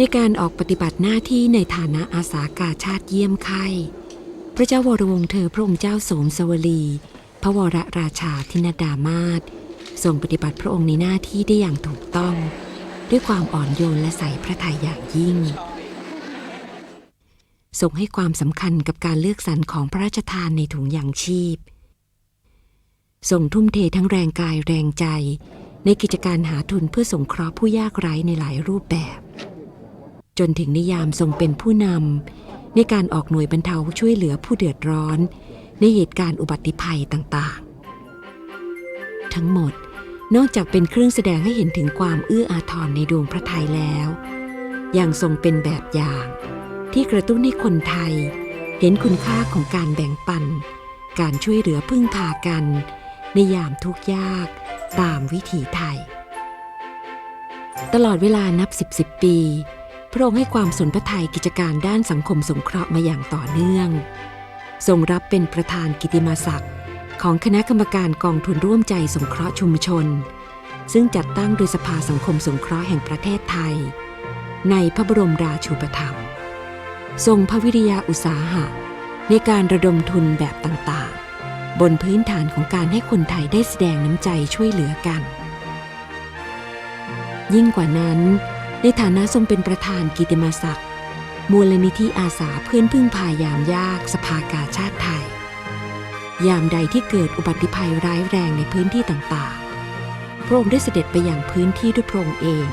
ในการออกปฏิบัติหน้าที่ในฐานะอาสากาชาติเยี่ยมไข้ พระเจ้าวรวงเธอพระองค์เจ้าโสมสวลี พระวรราชาธินดามาศทรงปฏิบัติพระองค์ในหน้าที่ได้อย่างถูกต้อง ด้วยความอ่อนโยนและใส่พระทัยอย่างยิ่งทรงให้ความสำคัญกับการเลือกสรรของพระราชทานในถุงยางชีพทรงทุ่มเททั้งแรงกายแรงใจ ในกิจการหาทุนเพื่อสงเคราะห์ผู้ยากไร้ในหลายรูปแบบ จนถึงนิยามทรงเป็นผู้นำในการออกหน่วยบรรเทาช่วยเหลือผู้เดือดร้อน ในเหตุการณ์อุบัติภัยต่างๆ ทั้งหมดนอกจากเป็นเครื่องแสดงให้เห็นถึงความเอื้ออาทรในดวงพระทัยแล้วยังทรงเป็นแบบอย่าง ที่กระตุ้นให้คนไทย เห็นคุณค่าของการแบ่งปัน การช่วยเหลือพึ่งพากัน ในยามทุกข์ยากตามวิถีไทย ตลอดเวลานับสิบสิบปี พระองค์ให้ความสนพระทัยกิจการด้านสังคมสงเคราะห์มาอย่างต่อเนื่อง ทรงรับเป็นประธานกิติมาศักดิ์ของคณะกรรมการกองทุนร่วมใจสงเคราะห์ชุมชน ซึ่งจัดตั้งโดยสภาสังคมสงเคราะห์แห่งประเทศไทย ในพระบรมราชูปถัมภ์ทรงพระวิริยาอุตสาหะ ในการระดมทุนแบบต่างๆ บนพื้นฐานของการให้คนไทยได้แสดงน้ำใจช่วยเหลือกัน ยิ่งกว่านั้น ในฐานะทรงเป็นประธานกิติมศักดิ์มูลนิธิอาสาเพื่อนพึ่งพายามยากสภากาชาติไทย ยามใดที่เกิดอุบัติภัยร้ายแรงในพื้นที่ต่างๆ พระองค์ได้เสด็จไปอย่างพื้นที่ด้วยพระองค์เอง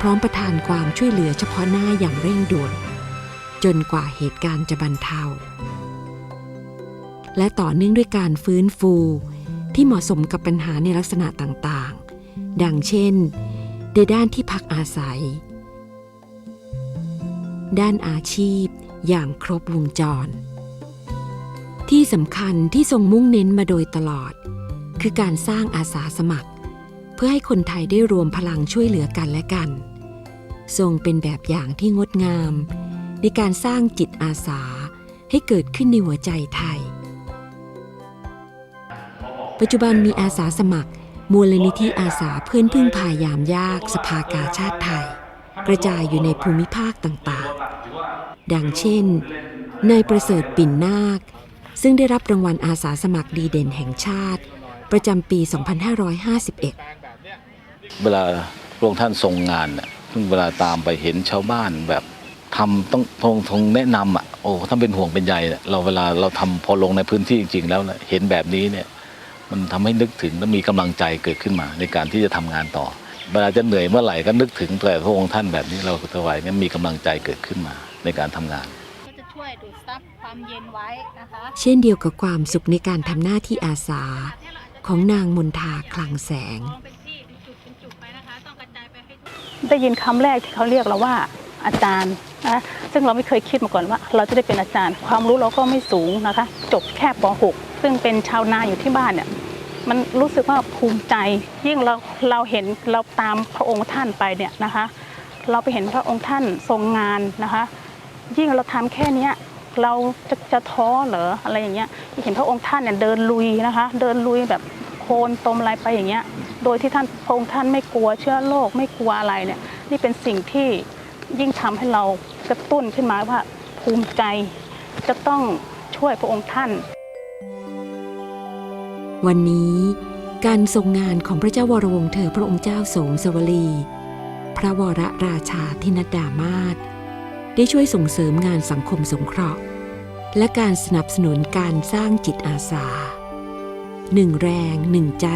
พร้อมประทานความช่วยเหลือเฉพาะหน้าอย่างเร่งด่วน จนกว่าเหตุการณ์จะบรรเทา และต่อเนื่องด้วยการฟื้นฟูที่เหมาะสมกับปัญหาในลักษณะต่างๆ ดังเช่น ในด้านที่พักอาศัย ด้านอาชีพอย่างครบวงจร ที่สำคัญที่ทรงมุ่งเน้นมาโดยตลอด คือการสร้างอาสาสมัคร เพื่อให้คนไทยได้รวมพลังช่วยเหลือกันและกัน ทรงเป็นแบบอย่างที่งดงาม ในการสร้างจิตอาสาให้เกิดขึ้นในหัวใจไทย ปัจจุบันมีอาสาสมัคร มูลนิธิอาสาเพื่อนพึ่งพายามยากสภากาชาติไทย กระจายอยู่ในภูมิภาคต่างๆ ดังเช่นนายประเสริฐปิ่นนาค ซึ่งได้รับรางวัลอาสาสมัครดีเด่นแห่งชาติ ประจำปี 2551 เวลาพระองค์ท่านทรงงานเน่ะซึ่งเวลาตามไปเห็นชาวบ้านแบบทำต้องพงทรงแนะนำอะโอ้ท่านเป็นห่วงเป็นใยน่เราเวลาเราทำพอลงในพื้นที่จริง ๆ แล้วเห็นแบบนี้เนี่ย มันทำให้นึกถึงและมีกำลังใจเกิดขึ้นมา ในการที่จะทำงานต่อเวลาจะเหนื่อยเมื่อไหร่ก็นึกถึงแต่พระองค์ท่านแบบนี้เราถวายเนี่ยมีกำลังใจเกิดขึ้นมาในการทำงานก็จะช่วยดูดซับความเย็นไว้นะคะเช่นเดียวกับความสุขในการทำหน้าที่อาสา ของนางมนทาคลังแสงมองเป็นที่เป็นจุดเป็นจุดไปนะคะต้องกระจายไปให้ทั่วได้ยินคำแรกที่เขาเรียกเราว่าอาจารย์นะซึ่งเราไม่เคยคิดมาก่อนว่า เราจะได้เป็นอาจารย์ ความรู้เราก็ไม่สูงนะคะ จบแค่ป .6 ซึ่งเป็นชาวนาอยู่ที่บ้านเนี่ย มันรู้สึกว่าภูมิใจ ยิ่งเราเราเห็นเราตามพระองค์ท่านไปเนี่ยนะคะ เราไปเห็นพระองค์ท่านทรงงานนะคะ ยิ่งเราทำแค่เนี้ยเราจะจะท้อเหรออะไรอย่างเงี้ยเห็นพระองค์ท่านเนี่ยเดินลุยนะคะ เดินลุยแบบโคลนตมอะไรไปอย่างเงี้ย โดยที่ท่านพระองค์ท่านไม่กลัวเชื้อโรคไม่กลัวอะไรเนี่ย นี่เป็นสิ่งที่ยิ่งทำให้เรากระตุ้นขึ้นมาว่าภูมิใจจะต้องช่วยพระองค์ท่าน วันนี้การทรงงานของพระเจ้าวรวงเธอพระองค์เจ้าโสมสวลี พระวรราชาธินดามาศได้ช่วยส่งเสริมงานสังคมสงเคราะห์ และการสนับสนุนการสร้างจิตอาสาหนึ่งแรงหนึ่งใจ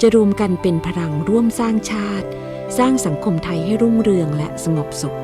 จะรวมกันเป็นพลังร่วมสร้างชาติ สร้างสังคมไทยให้รุ่งเรืองและสงบสุข